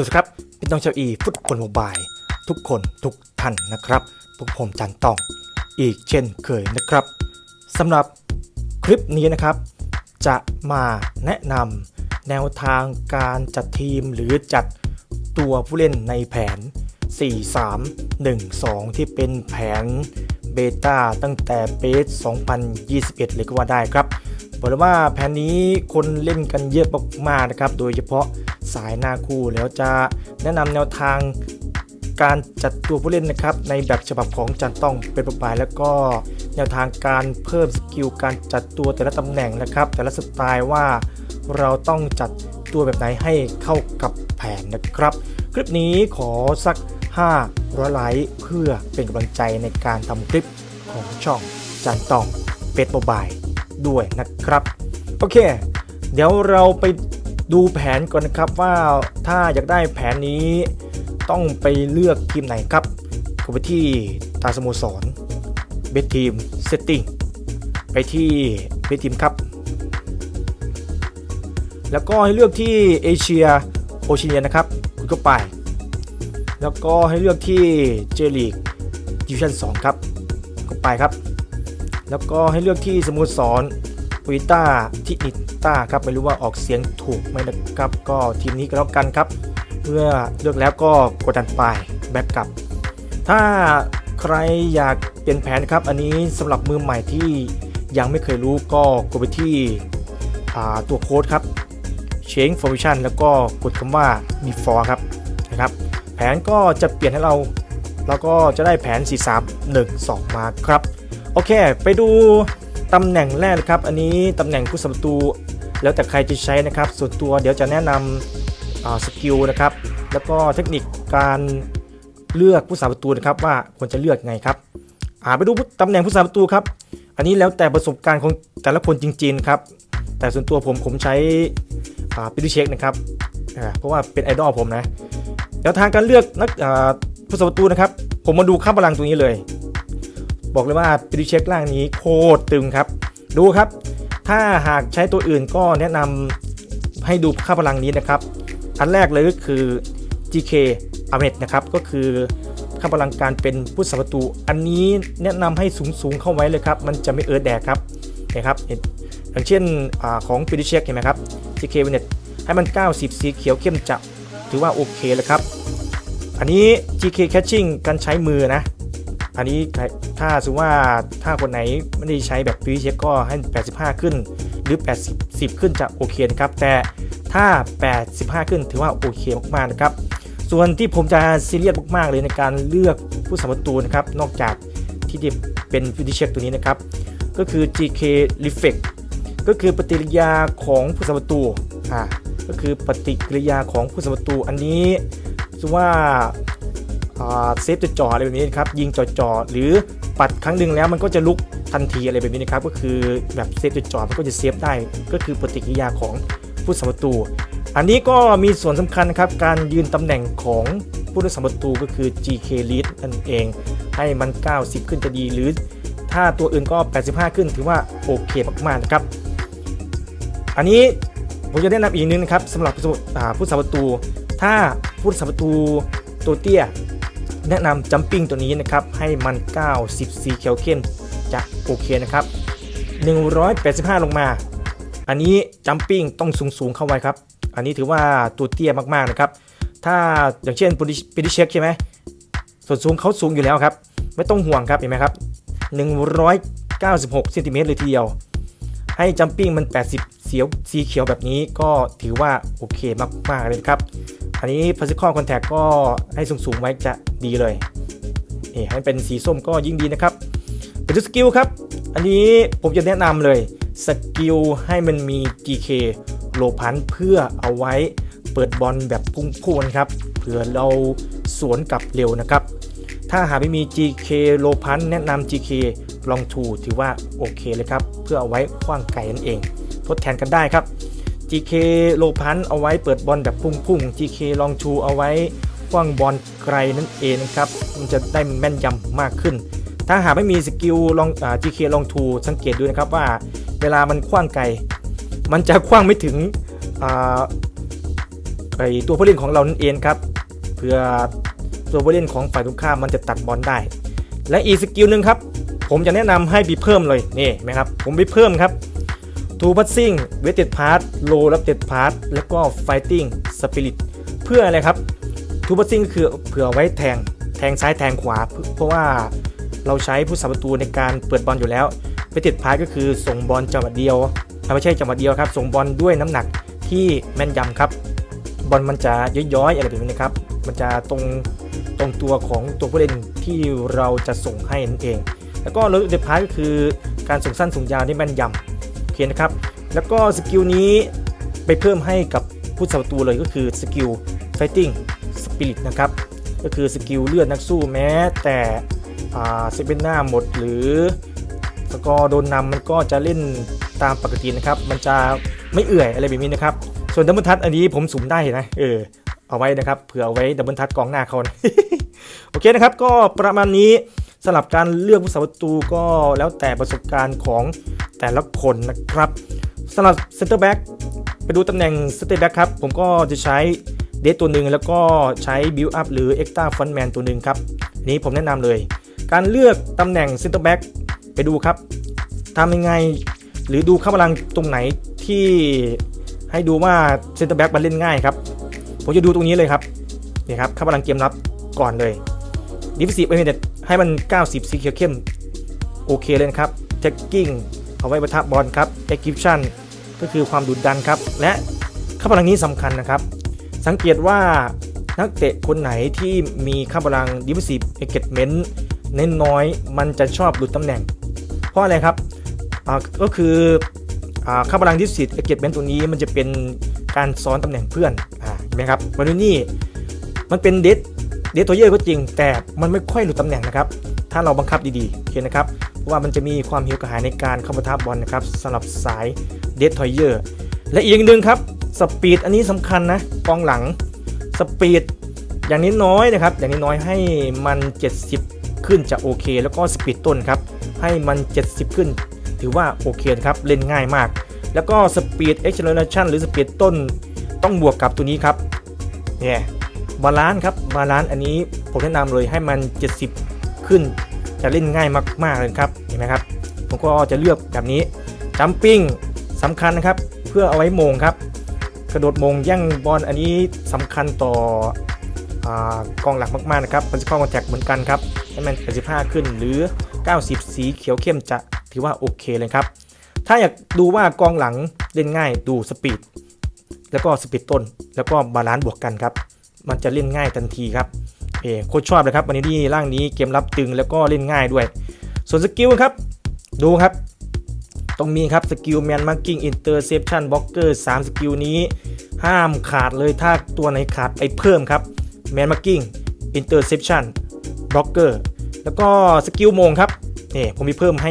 สวัสดีครับพี่น้องชาวอีฟุตบอลโมบาย ทุกคนทุกท่านนะครับพวกผมจันต้อง อีกเช่นเคยนะครับสำหรับคลิปนี้นะครับ จะมาแนะนำแนวทางการจัดทีมหรือจัดตัวผู้เล่นในแผน 4-3-1-2 ที่เป็นแผนเบต้าตั้งแต่เบส2021 เลยก็ว่าได้ครับ บอกเลยว่าแผนนี้คนเล่นกันเยอะมากๆนะครับ โดยเฉพาะสายหน้าคู่แล้วจะแนะนำแนวทางการจัดตัวผู้เล่นนะครับในแบบฉบับของจันต้องเป็นประบายแล้วก็แนวทางการเพิ่มสกิลการจัดตัวแต่ละตำแหน่งนะครับ แต่ละสไตล์ว่าเราต้องจัดตัวแบบไหนให้เข้ากับแผนนะครับ คลิปนี้ขอสัก 500ไลค์เพื่อเป็นกำลังใจในการทำคลิปของช่องจันต้องเป็ดโมบาย ด้วยนะครับ โอเค เดี๋ยวเราไปดูแผนก่อนนะครับว่าถ้าอยากได้แผนนี้ต้องไปเลือกทีมไหนครับก็ไปที่ตาสโมสรเบสทีมเซตติ้งไปที่เบสทีมครับ แล้วก็ให้เลือกที่เอเชียโอเชียนะครับคุณก็ไป แล้วก็ให้เลือกที่เจลีกดิวิชั่น2ครับก็ไปครับ แล้วก็ให้เลือกที่สโมสรปุยต้าทินิต้าครับไม่รู้ว่าออกเสียงถูกไหมนะครับ ก็ทีมนี้ก็แล้วกันครับเพื่อเลือกแล้วก็กดดันไปแบ็กกลับ ถ้าใครอยากเปลี่ยนแผนครับ อันนี้สำหรับมือใหม่ที่ยังไม่เคยรู้ก็กดไปที่ตัวโค้ดครับ change formation แล้วก็กดคำว่า before ครับนะครับแผนก็จะเปลี่ยนให้เราเราก็จะได้แผน 4 3 1 2 มาครับ โอเค ไปดูตำแหน่งแรกเลยครับ อันนี้ตำแหน่งผู้สาปะตูแล้วแต่ใครจะใช้นะครับ ส่วนตัวเดี๋ยวจะแนะนำสกิลนะครับ แล้วก็เทคนิคการเลือกผู้สาประตูนะครับว่าควรจะเลือกไงครับอาไปดูตำแหน่งผู้สาประตูครับ อันนี้แล้วแต่ประสบการณ์ของแต่ละคนจริงๆครับ แต่ส่วนตัวผมผมใช้ปิดเช็คนะครับ เพราะว่าเป็นไอดอลผมนะแนวทางการเลือกนักอ่าผู้สาประตูนะครับ ผมมาดูค่าพลังตรงนี้เลย บอกเลยว่าปิดเช็คล่างนี้โคตรตึงครับ ดูครับ ถ้าหากใช้ตัวอื่นก็แนะนำให้ดูค่าพลังนี้นะครับ อันแรกเลยก็คือ GK a m e t นะครับ ก็คือค่าพลังการเป็นผู้สัมประตู อันนี้แนะนำให้สูงๆเข้าไว้เลยครับ มันจะไม่เอิร์ดแดกครับนะครับเห็นอย่างเช่นอของปิดเช็คเห็นไหมครับ GK a m e t ให้มัน 90 สีเขียวเข้มจะถือว่าโอเคเลยครับ อันนี้ GK Catching การใช้มือนะ อันนี้ถ้าสมมติว่าถ้าคนไหนไม่ได้ใช้แบบพีเช็คก็ให้ 85 ขึ้น หรือ 80 10 ขึ้นจะโอเคนะครับ แต่ถ้า 85 ขึ้นถือว่าโอเคมากๆนะครับ ส่วนที่ผมจะซีเรียสมากๆเลยในการเลือกผู้สาปรตูนะครับ นอกจากที่จะเป็นฟิวเช็คตัวนี้นะครับ ก็คือ GK Reflect ก็คือปฏิกิริยาของผู้สาปรตูอ่าก็คือปฏิกิริยาของผู้สาปรตูอันนี้สว่า เซฟจ่อๆอะไรแบบนี้นะครับยิงจ่อๆหรือปัดครั้งหนึ่งแล้วมันก็จะลุกทันทีอะไรแบบนี้นะครับก็คือแบบเซฟจ่อๆมันก็จะเซฟได้ก็คือปฏิกิริยาของผู้สาประตู อันนี้ก็มีส่วนสำคัญนะครับการยืนตำแหน่งของผู้รักษาประตูก็คือ GK lead นั่นเอง ให้มัน 90 ขึ้นจะดีหรือถ้าตัวอื่นก็ 85 ขึ้นถือว่าโอเคมากๆนะครับ อันนี้ผมจะแนะนำอีกนึงนะครับสำหรับผู้สาอ่าผู้สาประตู ถ้าผู้สาประตูตัวเตี้ย แนะนำจัมปิ้งตัวนี้นะครับ ให้มัน90สีเขียวเข้มจะโอเคนะครับ 185 ลงมา อันนี้จัมปิ้งต้องสูงสูงๆเข้าไว้ครับ อันนี้ถือว่าตัวเตี้ยมากๆนะครับ ถ้าอย่างเช่นปิดิเช็คใช่ไหมส่วนสูงเขาสูงอยู่แล้วครับ ไม่ต้องห่วงครับเห็นไหมครับ 196เซนติเมตรเลยทีเดียว ให้จัมปิ้งมัน 80 สียวสีเขียวแบบนี้ก็ถือว่าโอเคมากๆเลยครับ อันนี้ physical contact ก็ให้สูงๆไว้จะดีเลยนี่ให้เป็นสีส้มก็ยิ่งดีนะครับไปดูสกิลครับ อันนี้ผมจะแนะนำเลยสกิลให้มันมี GK โลพันเพื่อเอาไว้เปิดบอลแบบพุ่งๆครับเผื่อเราสวนกลับเร็วนะครับ ถ้าหากไม่มี GK โลพันแนะนำ GK ลองทูถือว่าโอเคเลยครับ เพื่อเอาไว้คว้างไกลนั่นเอง ทดแทนกันได้ครับ GK โลพันเอาไว้เปิดบอลแบบพุ่งๆ GK ลองชูเอาไว้คว้างบอลไกลนั่นเองนะครับ มันจะได้แม่นยำมากขึ้น ถ้าหากไม่มีสกิลลองอ่า GK ลองทูสังเกตดูนะครับว่าเวลามันคว้างไกล มันจะคว้างไม่ถึงอ่าไอตัวผู้เล่นของเรานั่นเองครับเพื่อตัวผู้เล่นของฝ่ายตรงข้ามมันจะตัดบอลได้ และอีกสกิลหนึ่งครับ ผมจะแนะนำให้บีเพิ่มเลยนี่ไหมครับผมไปเพิ่มครับ ทูพั s ซิ่งเวทเต็ดพาร์ตโลรับเต็ดพาร์ตแล้วก็ไฟติ้งสปิริตเพื่ออะไรครับทูพั s ซิ่งก็คือเผื่อไว้แทงแทงซ้ายแทงขวา เพราะว่าเราใช้ผู้สาประตูในการเปิดบอลอยู่แล้วเวทเต็ดพาร์ตก็คือส่งบอลจังหวะเดียวไม่ใช่จังหวะเดียวครับส่งบอลด้วยน้ำหนักที่แม่นยำครับ บอลมันจะย้อยๆอะไรแบบนี้นะครับมันจะตรงตรงตัวของตัวผู้เล่นที่เราจะส่งให้นั่นเอง แล้วก็รถเดพาร์ก็คือการส่งสั้นส่งยาวที่แม่นยำโอเค นะครับ แล้วก็สกิลนี้ไปเพิ่มให้กับผู้สับประตูเลยก็คือสกิล fighting spirit นะครับ ก็คือสกิลเลือดนักสู้แม้แต่เซเบนหน้าหมดหรือสกอร์โดนนำมันก็จะเล่นตามปกตินะครับ มันจะไม่เอื่อยอะไรแบบนี้นะครับ ส่วนดับเบิลทัชอันนี้ผมสุ่มได้นะเออเอาไว้นะครับเผื่อเอาไว้ดับเบิลทัชกองหน้าเขานะโอเคนะครับ ก็ประมาณนี้ สำหรับการเลือกผู้สาประตูก็แล้วแต่ประสบการณ์ของแต่ละคนนะครับสำหรับเซนเตอร์แบ็กไปดูตำแหน่งสเตอร์แบ็กครับ ผมก็จะใช้เดทตัวหนึ่งแล้วก็ใช้บิ l อัพหรือเอ็กซ์ต้าฟอนแมนตัวหนึ่งครับนี้ผมแนะนำเลย การเลือกตำแหน่งเซนเตอร์แบ็กไปดูครับทำยังไงหรือดูข้ากำลังตรงไหนที่ให้ดูว่าเซนเตอร์แบ็กมันเล่นง่ายครับ ผมจะดูตรงนี้เลยครับนี่ครับข้ากำลังเกมรับก่อนเลย ดิฟซีฟเอเมเดให้มัน 90 สีเขียวเข้ม โอเคเลยนะครับแจ็คกิ้งเอาไว้ประทับบอลครับเอ็ก i ิ t ชันก็คือความดุดันครับ และข้ากำลังนี้สำคัญนะครับ สังเกตว่านักเตะคนไหนที่มีข้ากำลังดิฟซีฟเอเกตเมนต์เน้นน้อยมันจะชอบหลุดตำแหน่ง เพราะอะไรครับก็คืออ่าพลังดิสซิตเก็บเมนตัวนี้มันจะเป็นการซ้อนตำแหน่งเพื่อนอ่าเห็นไหมครับวันนี้มันเป็นเดท เดทตัวเยอะก็จริง แต่มันไม่ค่อยหลุดตำแหน่งนะครับ ถ้าเราบังคับดีๆโอเคนะครับว่ามันจะมีความหิวกระหายในการเข้ามาทับบอลนะครับสำหรับสายเดททอยเยอร์และอีกอย่างหนึ่งครับสปีดอันนี้สำคัญนะกองหลังสปีดอย่างนี้น้อยนะครับ อย่างนี้น้อยให้มัน 70 ขึ้นจะโอเค แล้วก็สปีดต้นครับให้มัน 70 ขึ้น ถือว่าโอเคนะครับเล่นง่ายมาก แล้วก็ Speed Acceleration หรือ Speed ต้นต้องบวกกับตัวนี้ครับเนี่ย บาลานซ์ครับบาลานซ์อันนี้ผมแนะนำเลยให้มัน 70 ขึ้นจะเล่นง่ายมากๆเลยครับเห็นไหมครับผมก็จะเลือกแบบนี้จัมปิ้งสำคัญนะครับเพื่อเอาไว้มงครับ กระโดดมงแย่งบอลอันนี้สำคัญต่ออกองหลักมากๆนะครับ Physical Contact เหมือนกันครับให้มัน85ขึ้นหรือ 90 สีเขียวเข้มจะถือว่าโอเคเลยครับ ถ้าอยากดูว่ากองหลังเล่นง่ายดูสปีดแล้วก็สปีดต้น แล้วก็บาลานซ์บวกกันครับ มันจะเล่นง่ายทันทีครับเอโคตรชอบเลยครับวันนี้ที่ร่างนี้เกมรับตึงแล้วก็เล่นง่ายด้วย ส่วนสกิลครับ ดูครับต้องมีครับสกิลแมนมาร์กิ้งอินเตอร์เซปชันบล็อกเกอร์สามสกิลนี้ ห้ามขาดเลยถ้าตัวไหนขาดไปเพิ่มครับแมนมาร์กิ้งอินเตอร์เซปชันบล็อกเกอร์แล้วก็สกิลโมงครับนี่ผมมีเพิ่มให้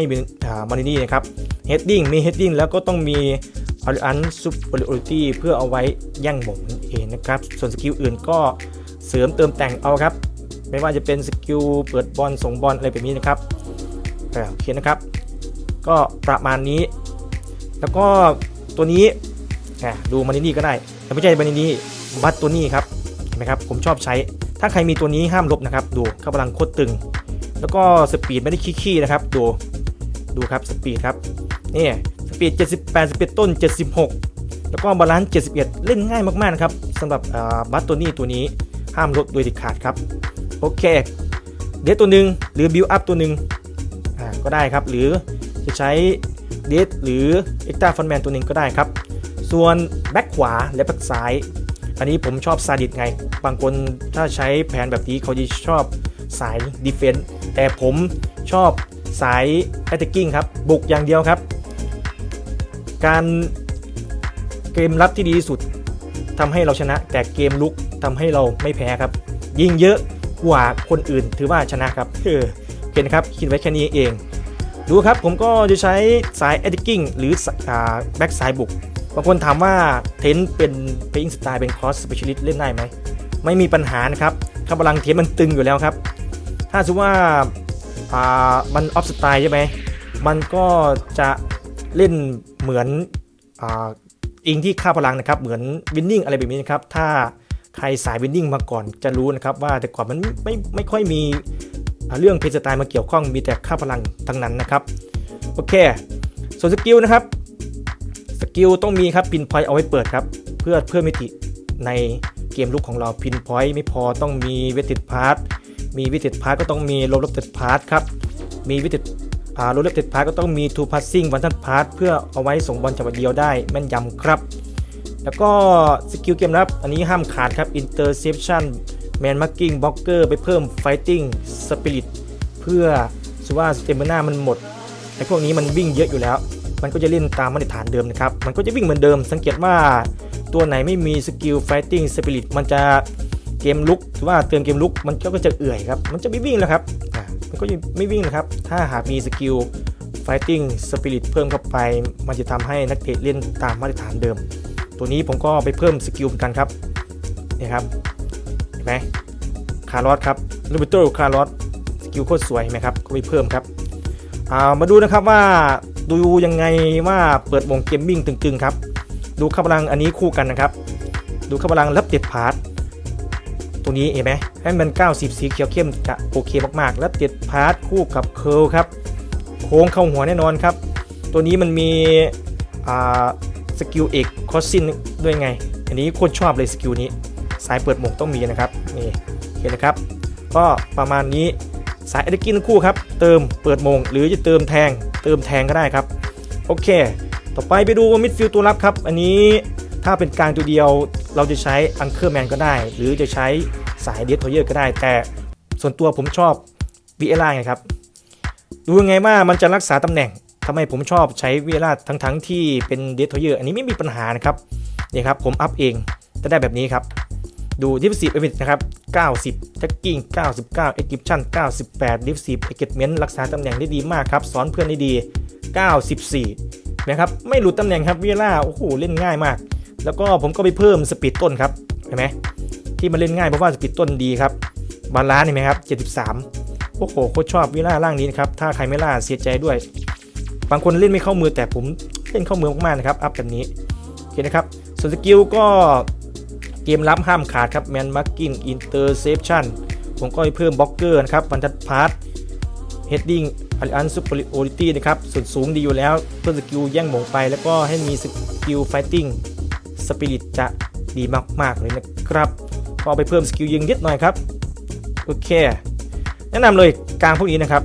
มารินี่นะครับเฮดดิ้งมีเฮดดิ้งแล้วก็ต้องมี อ l อันซูเปอร์ r อ t y เพื่อเอาไว้ย่งหม่งนั่นเองนะครับ ส่วนสกิลอื่นก็เสริมเติมแต่งเอาครับ ไม่ว่าจะเป็นสกิลเปิดบอลส่งบอลอะไรแบบนี้นะครับโอเคนะครับ ก็ประมาณนี้ แล้วก็ตัวนี้ดูมารินี่ก็ได้ แต่ไม่ใช่มารินี่บัตตัวนี้ครับเห็นไหมครับผมชอบใช้ ถ้าใครมีตัวนี้ห้ามลบนะครับ ดูเขากำลังโคตรตึง แล้วก็สปีดไม่ได้ขี้ๆนะครับ ดูดูครับสปีดครับนี่ ปีด78สปีดต้น 76 แล้วก็บาลานซ์71 เล่นง่ายมากๆนะครับสำหรับบัตตัวนี้ตัวนี้ห้ามลดโดยเด็ดขาดครับ โอเค เดทตัวหนึ่งหรือบิวอัพตัวหนึ่งก็ได้ครับ หรือจะใช้เดทหรือเอ็กซ์ต้าฟอนแมนตัวหนึ่งก็ได้ครับ ส่วนแบ็คขวาและแบ็คซ้าย อันนี้ผมชอบซาดิสไง บางคนถ้าใช้แผนแบบนี้เขาจะชอบสายดีเฟนต์แต่ผมชอบสายแอต a กิ้งครับ บุกอย่างเดียวครับ การเกมรับที่ดีที่สุดทำให้เราชนะ แต่เกมลุกทำให้เราไม่แพ้ครับ ยิงเยอะกว่าคนอื่นถือว่าชนะครับเออโอเคนะครับคิดไว้แค่นี้เอง ดูครับผมก็จะใช้สายแอต a กิ้งหรือแบ็กสายบุกบางคนถามว่าเทนเป็นเพย์อิงสไตล์เป็นคอสสเปเชียลิสต์เล่นได้ไหมไม่มีปัญหานะครับข้าพลังเทนมันตึงอยู่แล้วครับ ถ้าสมมติว่ามันออฟสไตล์ใช่ไหมมันก็จะ เล่นเหมือนอิงที่ค่าพลังนะครับ เหมือนวินนิ่งอะไรแบบนี้นะครับ ถ้าใครสายวินนิ่งมาก่อนจะรู้นะครับว่าแต่ก่อนมันไม่ไม่ค่อยมีเรื่องเพลย์สไตล์มาเกี่ยวข้องมีแต่ค่าพลังทั้งนั้นนะครับ โอเค ส่วนสกิลนะครับ สกิลต้องมีครับพินพอยต์เอาไว้เปิดครับ เพื่อเพิ่มมิติในเกมลุกของเราพินพอยต์ไม่พอต้องมีเวติดพาร์ทมีวิติดพาร์ทก็ต้องมีโลลบติดพาร์ทครับ มีวิติ ดอ่าโลลบติดพาร์ทก็ต้องมีทูพาสซิ่งวันทันพาร์ทเพื่อเอาไว้ส่งบอลจังหวะเดียวได้แม่นยำครับ แล้วก็สกิลเกมรับอันนี้ห้ามขาดครับ interception man marking blocker ไปเพิ่ม fighting spirit เพื่อสว่าสเตมินามันหมดไอ้พวกนี้มันวิ่งเยอะอยู่แล้ว มันก็จะเล่นตามมาตรฐานเดิมนะครับ มันก็จะวิ่งเหมือนเดิม สังเกตว่าตัวไหนไม่มีสกิล fighting spirit มันจะเกมลุกหรือว่าเติมเกมลุกมันก็จะเอื่อยครับ มันจะไม่วิ่งแล้วครับ มันก็จะไม่วิ่งนะครับ ถ้าหากมีสกิล fighting spirit เพิ่มเข้าไป มันจะทำให้นักเตะเล่นตามมาตรฐานเดิม ตัวนี้ผมก็ไปเพิ่มสกิลเหมือนกันครับนี่ครับเห็นไหมคาร์ลอสครับลูบิโตคาร์ลอสสกิลโคตรสวยเห็นไหมครับก็ไปเพิ่มครับามาดูนะครับว่าดูยังไงว่าเปิดวงเกมมิ่งตึงๆครับ ดูข้าพลังอันนี้คู่กันนะครับ ดูข้าพลังรับเด็ดพาร์ท ตัวนี้เห็นไหมให้มัน 90 สีเขียวเข้มจะโอเคมากๆ แล้วเด็ดพาร์ทคู่กับเคิร์ลครับโค้งเข้าหัวแน่นอนครับ ตัวนี้มันมีสกิลเอกคอสซินด้วยไง อันนี้คตรชอบเลยสกิลนี้ สายเปิดหมงต้องมีนะครับนี่เห็นนะครับ ก็ประมาณนี้สายเอเดกินคู่ครับ เติมเปิดมง หรือจะเติมแทง เติมแทงก็ได้ครับ โอเค ต่อไปไปดูมิดฟิลด์ตัวรับครับ อันนี้ถ้าเป็นกลางตัวเดียว เราจะใช้อังเคอร์แมนก็ได้ หรือจะใช้สายเดสโทเยอร์ก็ได้ แต่ส่วนตัวผมชอบบีเอล่าไงครับ ดูยังไงว่ามันจะรักษาตำแหน่งทำไมผมชอบใช้วลาทั้งทั้งๆที่เป็นเดทโทเยอร์อันนี้ไม่มีปัญหานะครับนี่ครับผมอัพเองจะได้แบบนี้ครับ ดูดิฟซีฟเอมินะครับ 90แท็กกิ้ง99เอ็ก p ิ i ชัน98 ดิฟซีฟเอเกตเมนต์รักษาตำแหน่งได้ดีมากครับสอนเพื่อนได้ดี 94นะครับไม่หลุดตำแหน่งครับเวล่าโอ้โหเล่นง่ายมาก แล้วก็ผมก็ไปเพิ่มสปีดต้นครับเห็นไหมที่มันเล่นง่ายเพราะว่าสปีดต้นดีครับบาลานซ์เห็นไหมครับ73โอ้โหโคตรชอบวิล่าร่างนี้นะครับถ้าใครไม่ล่าเสียใจด้วย บางคนเล่นไม่เข้ามือแต่ผมเล่นเข้ามือมากๆนะครับอัพแบบนี้โอเคนะครับส่วนสกิลก็เกมรับห้ามขาดครับแมนมาร์กิ้งอินเตอร์เซปชันผมก็ไปเพิ่มบล็อกเกอร์นะครับบรรทัดพาร์ทเฮดดิ้งอัลอันซูเปอร์โอริตี้นะครับส่วนสูงดีอยู่แล้วเพิ่มสกิลแย่งหมงไป แล้วก็ให้มีสกิลไฟติ้ง สปิริตจะดีมาก ๆ เลยนะครับก็เอไปเพิ่มสกิลยิงนิดหน่อยครับ โอเค แนะนำเลยกลางพวกนี้นะครับ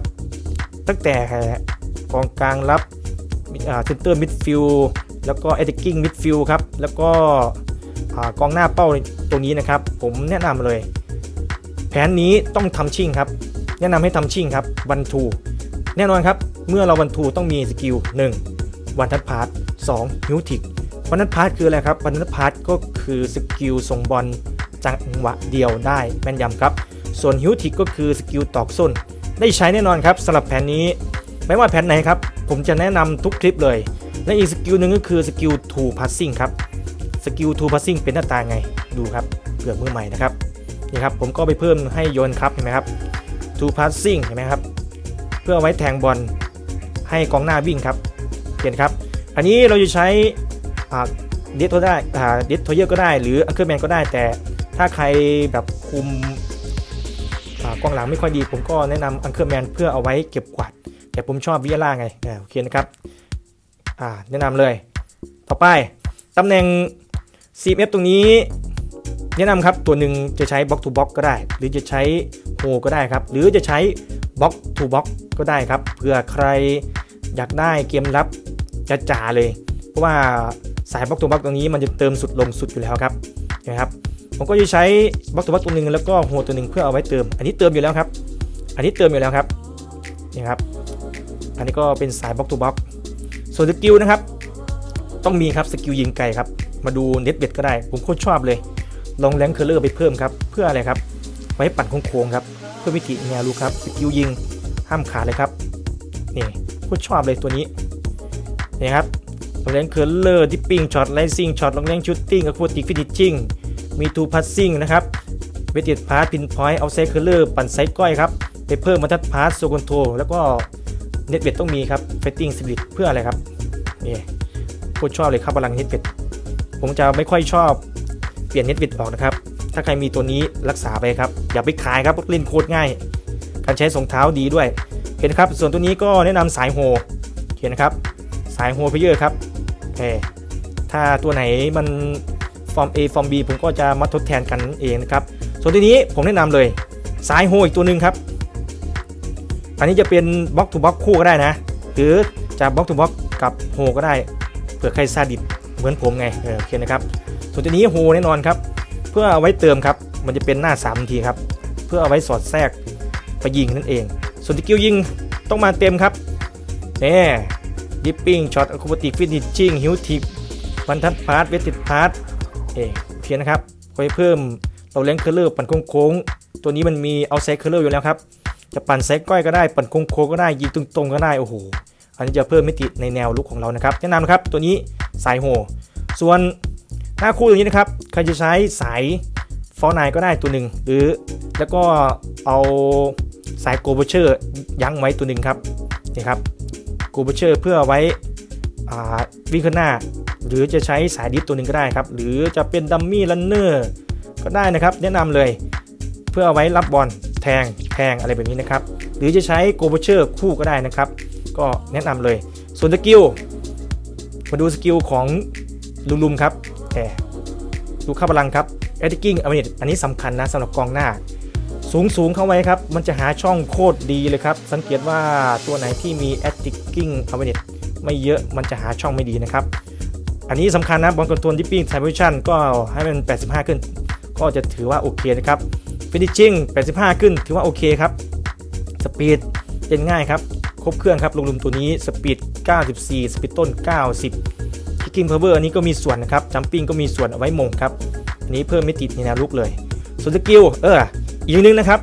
ตั้งแต่กองกลางรับเซนเตอร์มิดฟิลแล้วก็เอตกิ้งมิดฟิลครับ แล้วก็อ่ากองหน้าเป้าตัวนี้นะครับ ผมแนะนำเลย แผนนี้ต้องทำชิ่งครับ แนะนำให้ทำชิ่งครับวันทูแน่นอนครับ เมื่อเราวันทูต้องมีสกิล1วันทัดพาร์ท2ฮิวทิก วันทัดพาร์ทคืออะไรครับวันทัดพาร์ทก็คือสกิลส่งบอลจังหวะเดียวได้แม่นยำครับ ส่วนฮิวทิกก็คือสกิลตอกส้น ได้ใช้แน่นอนครับสำหรับแผนนี้ ไม่ว่าแผนไหนครับ ผมจะแนะนำทุกคลิปเลย และอีกสกิลหนึ่งก็คือสกิล two passing ครับสกิล two passing เป็นหน้าตาไงดูครับเผื่อมือใหม่นะครับนี่ครับผมก็ไปเพิ่มให้โยนครับเห็นไหมครับ two passing เห็นไหมครับเพื่อเอาไว้แทงบอลให้กองหน้าวิ่งครับเห็นครับ อันนี้เราจะใช้ เดทโทได้เดทโทเยอร์ก็ได้หรืออังเคิลแมนก็ได้ แต่ถ้าใครแบบคุมอ่ากองหลังไม่ค่อยดี ผมก็แนะนำอังเคิลแมนเพื่อเอาไว้เก็บกวาด แต่ผมชอบวิยาล่าไงโอเคนะครับอ่าแนะนำเลย ต่อไปตำแหน่ง CMF ตรงนี้ แนะนำครับตัวหนึ่งจะใช้บล็อกทูบล็อกก็ได้ หรือจะใช้โฮก็ได้ครับ หรือจะใช้บล็อกทูบล็อกก็ได้ครับเผื่อใครอยากได้เกมรับจะจ่าเลย เพราะว่า สายบล็อกทูบล็อกตรงนี้มันจะเติมสุดลงสุดอยู่แล้วครับนะครับผมก็จะใช้บล็อกตัวบล็อกตัวหนึ่งแล้วก็โฮตัวหนึ่งเพื่อเอาไว้เติม อันนี้เติมอยู่แล้วครับ อันนี้เติมอยู่แล้วครับนี่ครับ อันนี้ก็เป็นสายบล็อกตัวบล็อกส่วนสกิลนะครับ ต้องมีครับสกิลยิงไกลครับ มาดูเน็ตเบ็ดก็ได้ ผมโคตรชอบเลย ลองแรงเคอร์เลอร์ไปเพิ่มครับ เพื่ออะไรครับ ไว้ปั่นโค้งๆครับ เพื่อวิธีแนวรู้ครับ สกิลยิงห้ามขาดเลยครับ นี่โคตรชอบเลยตัวนี้นี่ครับ ลองแรงเคอร์เลอร์ดิปปิ้งช็อตไลซิ่งช็อตลองแรงชูตติ้งอะโคติกฟินิชชิ่งมีทูพัสซิ่งนะครับเวทีพาร์ทพินพอยต์เอาไซเคอร์เลอร์ปั่นไซก้อยครับไปเพิ่มมาทัดพาร์ทโซคอนโทรแล้วก็เน็ตเวทต้องมีครับเฟตติ้งสปิริตเพื่ออะไรครับนี่โคตรชอบเลยครับพลังเน็ตเวทผมจะไม่ค่อยชอบเปลี่ยนเน็ตเวทออกนะครับ ถ้าใครมีตัวนี้รักษาไปครับ อย่าไปขายครับเล่นโคตรง่าย การใช้สองเท้าดีด้วย เห็นครับ ส่วนตัวนี้ก็แนะนำสายโฮเห็นนะครับ สายโฮเพเยอร์ครับ เค ถ้าตัวไหนมันฟอร์ม A ฟอร์ม B ผมก็จะมาทดแทนกันเองนะครับ ส่วนตัวนี้ผมแนะนำเลยสายโฮอีกตัวหนึ่งครับ อันนี้จะเป็นบล็อกทูบล็อกคู่ก็ได้นะ หรือจะบล็อกทูบล็อกกับโฮก็ได้ เผื่อใครซาดิสเหมือนผมไงโอเคนะครับ ส่วนตัวนี้โฮแน่นอนครับ เพื่อเอาไว้เติมครับ มันจะเป็นหน้า3นทีครับ เพื่อเอาไว้สอดแทรกไปยิงนั่นเอง ส่วนสกิลยิงต้องมาเต็มครับนี่ ดิปปิ้งช็อตอะคูบติกฟินิชชิ่งฮิวทิกวันทัดพาร์ทเวติดพาร์ทเอโอเคนะครับไว้เพิ่มเราเล่นเคอร์เลอร์ปั่นโค้งๆตัวนี้มันมีเอาไซเคอร์เลอร์อยู่แล้วครับจะปั่นไซก้อยก็ได้ปั่นโค้งๆก็ได้ยิงตรงๆก็ได้โอ้โหอันนี้จะเพิ่มมิติในแนวลุกของเรานะครับแนะนำนะครับตัวนี้สายโฮส่วนหน้าคู่ตัวนี้นะครับใครจะใช้สายฟอร์ไนก็ได้ตัวหนึ่งหรือแล้วก็เอาสายโกลบเชอร์ยั้งไว้ตัวหนึ่งครับนี่ครับ โกลบเชอร์เพื่อไว้วิ่งข้างหน้า หรือจะใช้สายดิฟตัวหนึ่งก็ได้ครับ หรือจะเป็นดัมมี่ลันเนอร์ก็ได้นะครับ แนะนำเลยเพื่อเอาไว้รับบอลแทงแทงอะไรแบบนี้นะครับ หรือจะใช้โกลบเชอร์คู่ก็ได้นะครับ ก็แนะนำเลย ส่วนสกิลมาดูสกิลของลุลุมครับแหมดูค่าพลังครับแอตติกิ้งอันนี้อันนี้สำคัญนะสำหรับกองหน้า สูงสูงเข้าไว้ครับ มันจะหาช่องโคตรดีเลยครับ สังเกตว่าตัวไหนที่มี a t t i c i n g a w a r e n e s ไม่เยอะมันจะหาช่องไม่ดีนะครับ อันนี้สำคัญนะบอลคอนโทรลดิปปิ้งไทมิชันก็ให้มัน 85 ขึ้น ก็จะถือว่าโอเคนะครับฟินิชชิ่ง85 ขึ้น ถือว่าโอเคครับสปีดเล่นง่ายครับ ครบเครื่องครับลงลุมตัวนี้สปีด 94 สปีดต้น 90คิกกิ้งพาวเวอร์อันนี้ก็มีส่วนนะครับจัมปิ้งก็มีส่วนเอาไว้มงครับอันนี้เพิ่มไม่ติดในแนวลุกเลยส่วนสกิลเออ อีกอย่างหนึงนะครับ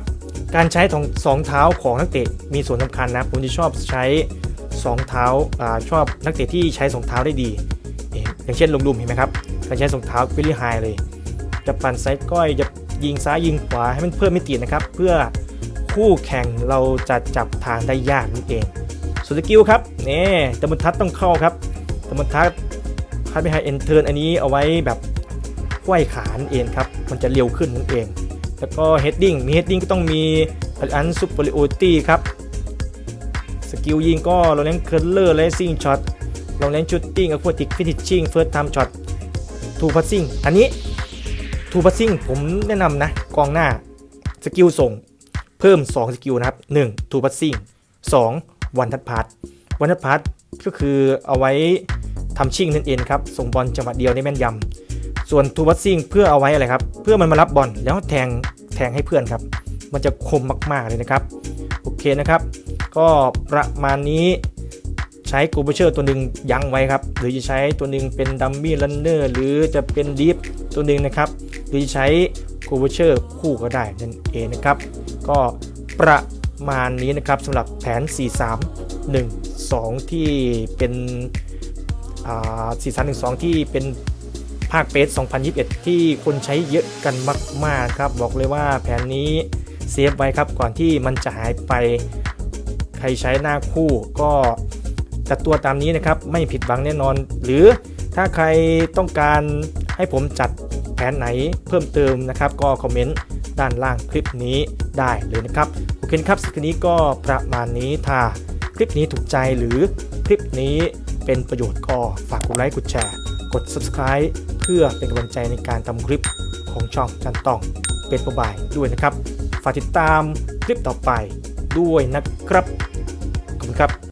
การใช้ของสองเท้าของนักเตะมีส่วนสำคัญนะผมจะชอบใช้สองเท้าอชอบนักเตะที่ใช้สองเท้าได้ดี อย่างเช่นลงลุมเห็นไหมครับการใช้สองเท้าเวลี่ไฮเลย จะปั่นไซด์ก้อยจะยิงซ้ายยิงขวาให้มันเพิ่มมิตินะครับ เพื่อคู่แข่งเราจะจับทางได้ยากนั่นเองส่วนสกิลครับนี่ตะมุนทัดต้องเข้าครับตะมุนทัดพัดไปไฮเอนเทิร์นอันนี้เอาไว้แบบไขว้ขานั่นเองครับ มันจะเร็วขึ้นนั่นเอง แล้วก็เฮดดิ้งมีเฮดดิ้งก็ต้องมีอันซูเปอร์ลิโอตี้ครับ สกิลยิงก็เราเล่นเคิร์เลอร์เลสซิ่งช็อตเราเล่นชูตติ้งอะควติกฟินิชชิ่งเฟิร์สไทม์ช็อตทูพัซซิ่งอันนี้ทูพัซซิ่งผมแนะนำนะ กองหน้า สกิลส่ง เพิ่ม 2 สกิลนะครับ1ทูพัซซิ่ง2วันทัดพาร์ทวันทัดพาร์ทก็คือเอาไว้ทำชิ่งนั่นเองครับ ส่งบอลจังหวะเดียวได้แม่นยำ ส่วนทูพัซซิ่งเพื่อเอาไว้อะไรครับ เพื่อมันมารับบอลแล้วแทงแทงให้เพื่อนครับ มันจะคมมากๆเลยนะครับโอเคนะครับ ก็ประมาณนี้ใช้กูเบเชอร์ตัวหนึ่งยั้งไว้ครับ หรือจะใช้ตัวหนึ่งเป็นดัมมี่ลันเนอร์หรือจะเป็นดีฟตัวหนึ่งนะครับ หรือจะใช้กูเบเชอร์คู่ก็ได้นั่นเองนะครับ ก็ประมาณนี้นะครับสำหรับแผน 4 3 1 2 ที่เป็นอ่า4 3 1 2 ที่เป็น ภาคเปส2021 ที่คนใช้เยอะกันมากๆครับ บอกเลยว่าแผนนี้เซฟไว้ครับก่อนที่มันจะหายไป ใครใช้หน้าคู่ก็จัดตัวตามนี้นะครับ ไม่ผิดหวังแน่นอน หรือถ้าใครต้องการให้ผมจัดแผนไหนเพิ่มเติมนะครับ ก็คอมเมนต์ด้านล่างคลิปนี้ได้เลยนะครับ โอเคครับสคลิปนี้ก็ประมาณนี้ถ้าคลิปนี้ถูกใจหรือคลิปนี้เป็นประโยชน์ก็ฝากกดไลค์กดแชร์ กด subscribe เพื่อเป็นกำลังใจในการทำคลิปของช่องจันตองเป็นประบายด้วยนะครับ ฝากติดตามคลิปต่อไปด้วยนะครับ ขอบคุณครับ